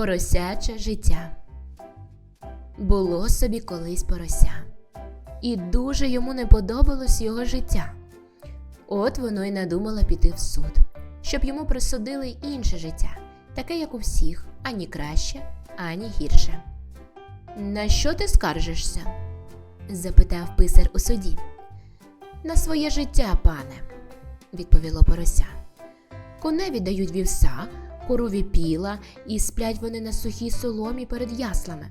Поросяче життя. Було собі колись порося, і дуже йому не подобалось його життя. От воно й надумало піти в суд, щоб йому присудили інше життя, таке, як у всіх, ані краще, ані гірше. На що ти скаржишся? запитав писар у суді. На своє життя, пане, відповіло порося. Коневі дають вівса, корові піла, і сплять вони на сухій соломі перед яслами.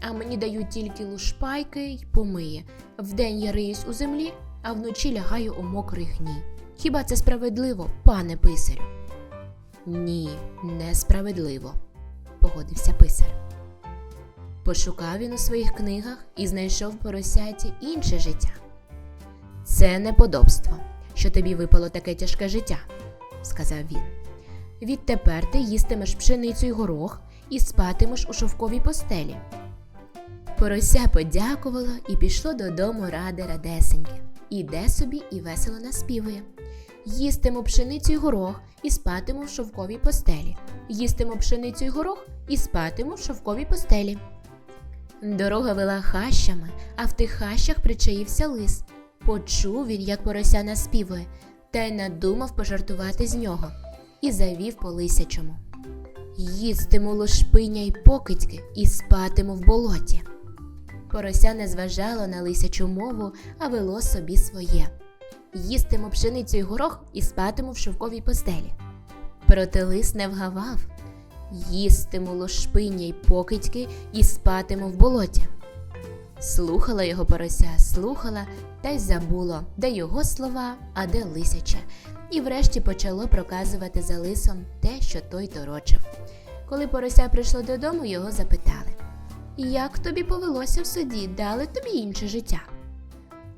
А мені дають тільки лушпайки й помиє. Вдень я риюсь у землі, а вночі лягаю у мокрий гній. Хіба це справедливо, пане писарю? Ні, несправедливо, погодився писар. Пошукав він у своїх книгах і знайшов поросяті інше життя. Це неподобство, що тобі випало таке тяжке життя, сказав він. Відтепер ти їстимеш пшеницю й горох і спатимеш у шовковій постелі. Порося подякувало і пішло додому ради радесеньки. Іде собі і весело наспівує. Їстиму пшеницю й горох і спатиму в шовковій постелі. Їстиму пшеницю й горох і спатиму в шовковій постелі. Дорога вела хащами, а в тих хащах причаївся лис. Почув він, як порося наспівує, та й надумав пожартувати з нього і завів по лисячому. Їстиму лошпиня й покидьки і спатиму в болоті. Порося не зважало на лисячу мову, а вело собі своє. Їстиму пшеницю й горох і спатиму в шовковій постелі. Проте лис не вгавав. Їстиму лошпиня й покидьки і спатиму в болоті. Слухала його порося, слухала та й забуло, де його слова, а де лисяче, і врешті почало проказувати за лисом те, що той торочив. Коли порося прийшло додому, його запитали Як тобі повелося в суді, дали тобі інше життя?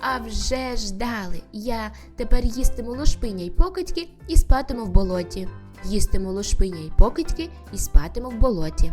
А вже ж дали. Я тепер їстиму лошпиня й покидьки і спатиму в болоті. Їстиму лошпиня й покидьки і спатиму в болоті.